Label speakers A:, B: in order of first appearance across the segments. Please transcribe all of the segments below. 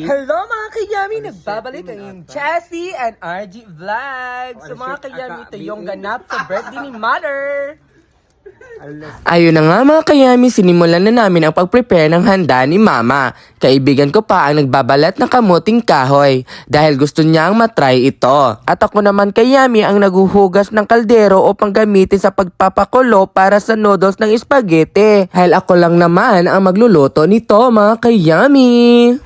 A: Hello mga kayami! Nagbabalik ang yung Chassis and RG Vlog. So mga kayami, ito yung ganap sa birthday ni Mother. Ayun na nga mga kayami, sinimulan na namin ang pag-prepare ng handa ni Mama. Kaibigan ko pa ang nagbabalat ng kamuting kahoy dahil gusto niyang matry ito. At ako naman kayami ang naguhugas ng kaldero upang gamitin sa pagpapakulo para sa noodles ng spaghetti. Dahil ako lang naman ang magluluto nito mga kayami.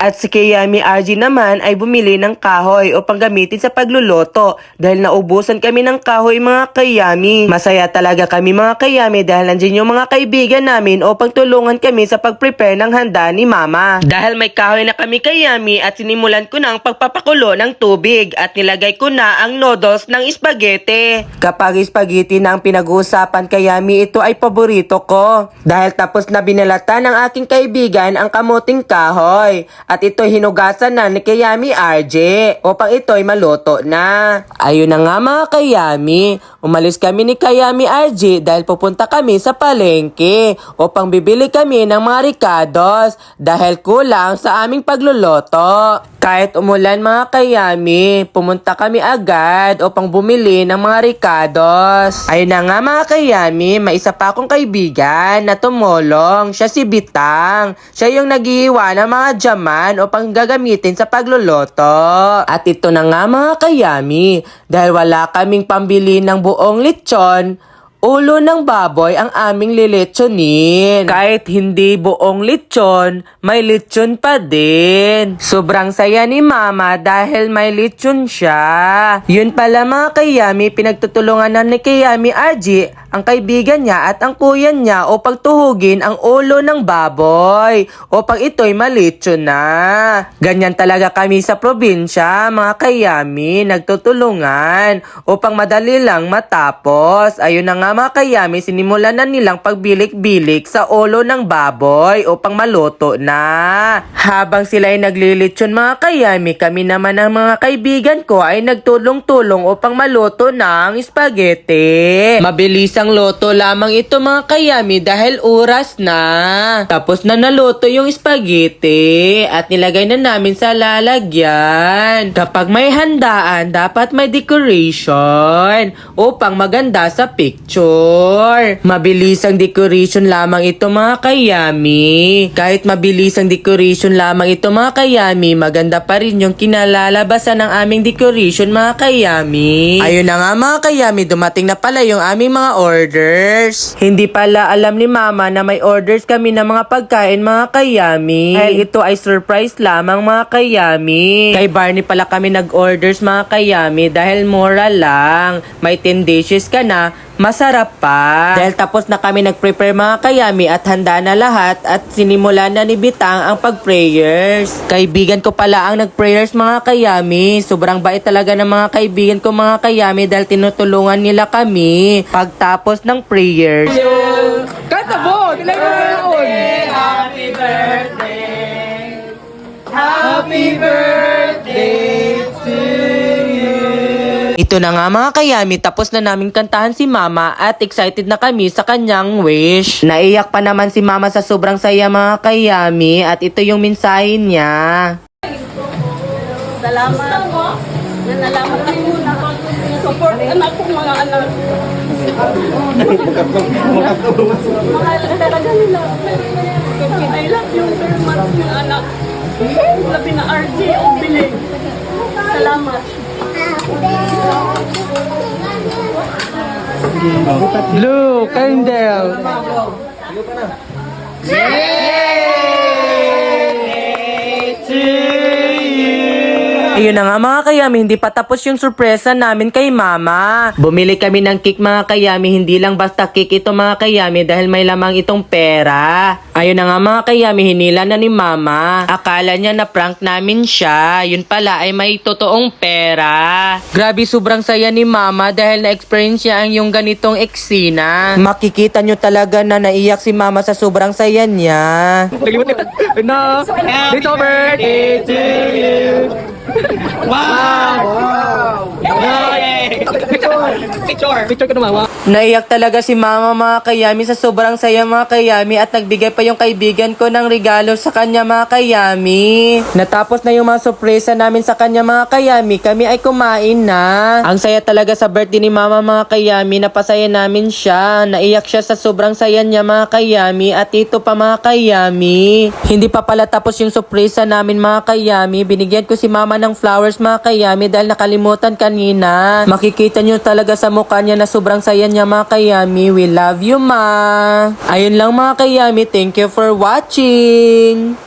A: At si Kayami RG naman ay bumili ng kahoy upang gamitin sa pagluluto dahil naubusan kami ng kahoy mga kayami. Masaya talaga kami mga kayami dahil nandiyan yung mga kaibigan namin upang tulungan kami sa pag-prepare ng handa ni Mama. Dahil may kahoy na kami kayami at sinimulan ko na ang pagpapakulo ng tubig at nilagay ko na ang noodles ng spaghetti. Kapag spaghetti na ang pinag-uusapan kayami, ito ay paborito ko. Dahil tapos na binalatan ng aking kaibigan ang kamuting kahoy. At ito hinugasan na ni Kayami RJ upang ito'y maluto na. Ayun na nga mga Kayami, umalis kami ni Kayami RJ dahil pupunta kami sa palengke upang bibili kami ng mga ricados dahil kulang sa aming pagluluto. Kahit umulan mga kayami, pumunta kami agad upang bumili ng mga ricados. Ayun na nga mga kayami, may isa pa akong kaibigan na tumulong. Siya si Bitang. Siya yung naghihiwa ng mga jaman upang gagamitin sa pagluluto. At ito na nga mga kayami, dahil wala kaming pambili ng buong lechon, Ulo ng baboy ang aming lilitsonin. Kahit hindi buong lechon, may lechon pa din. Sobrang saya ni mama dahil may lechon siya. Yun pala mga kayami, pinagtutulungan na ni Kayami RG ang kaibigan niya at ang kuya niya upang tuhugin ang ulo ng baboy upang ito'y malitsyon na. Ganyan talaga kami sa probinsya, mga kayami, nagtutulungan upang madali lang matapos. Ayun na nga mga kayami, sinimulan na nilang pagbilik-bilik sa ulo ng baboy upang maluto na. Habang sila ay naglilitsyon mga kayami, kami naman ang mga kaibigan ko ay nagtulong-tulong upang maluto ng spaghetti. Mabilis ang loto lamang ito mga kayami dahil oras na. Tapos na naluto yung spaghetti at nilagay na namin sa lalagyan. Kapag may handaan, dapat may decoration upang maganda sa picture. Mabilis ang decoration lamang ito mga kayami. Kahit mabilis ang decoration lamang ito mga kayami, maganda pa rin yung kinalalabasan ng aming decoration mga kayami. Ayun na nga mga kayami, dumating na pala yung aming mga orders. Hindi pala alam ni mama na may orders kami ng mga pagkain mga kayami. Dahil ito ay surprise lamang mga kayami. Kay Barney pala kami nag-orders mga kayami dahil mura lang. May 10 dishes ka na, masarap pa. Dahil tapos na kami nag-prepare mga kayami at handa na lahat at sinimula na ni Bitang ang pag-prayers. Kaibigan ko pala ang nag-prayers mga kayami. Sobrang bait talaga ng mga kaibigan ko mga kayami dahil tinutulungan nila kami pagtapos ng prayers. Kanta mo! Talaga Ito na nga mga kayami, tapos na naming kantahan si Mama at excited na kami sa kanyang wish. Naiyak pa naman si Mama sa sobrang saya mga kayami at ito yung mensahe niya.
B: Salamat na nalaman ako na support anak ko mga anak. Mahal talaga nila. I love you very much mga anak. Labi na RJ o Bili. Salamat.
A: Blue candle. Ayun na nga mga kayami, hindi pa tapos yung sorpresa namin kay mama. Bumili kami ng cake mga kayami, hindi lang basta cake ito mga kayami dahil may lamang itong pera. Ayun na nga mga kayami, hinila na ni mama. Akala niya na prank namin siya, yun pala ay may totoong pera. Grabe sobrang saya ni mama dahil na-experience niya ang yung ganitong eksena. Makikita nyo talaga na naiyak si mama sa sobrang saya niya. It's birthday to you. Wow! Wow! Picture! Picture! Picture ka naman, wow. Naiyak talaga si mama mga kayami sa sobrang saya mga kayami at nagbigay pa yung kaibigan ko ng regalo sa kanya mga kayami. Natapos na yung mga sorpresa namin sa kanya mga kayami, kami ay kumain na. Ang saya talaga sa birthday ni mama mga kayami, napasaya namin siya. Naiyak siya sa sobrang saya niya mga kayami at ito pa mga kayami. Hindi pa pala tapos yung sorpresa namin mga kayami, binigyan ko si mama ng flowers mga kayami dahil nakalimutan kanina. Makikita nyo talaga sa mukha niya na sobrang saya niya mga kayami. We love you ma. Ayun lang mga kayami, thank you for watching.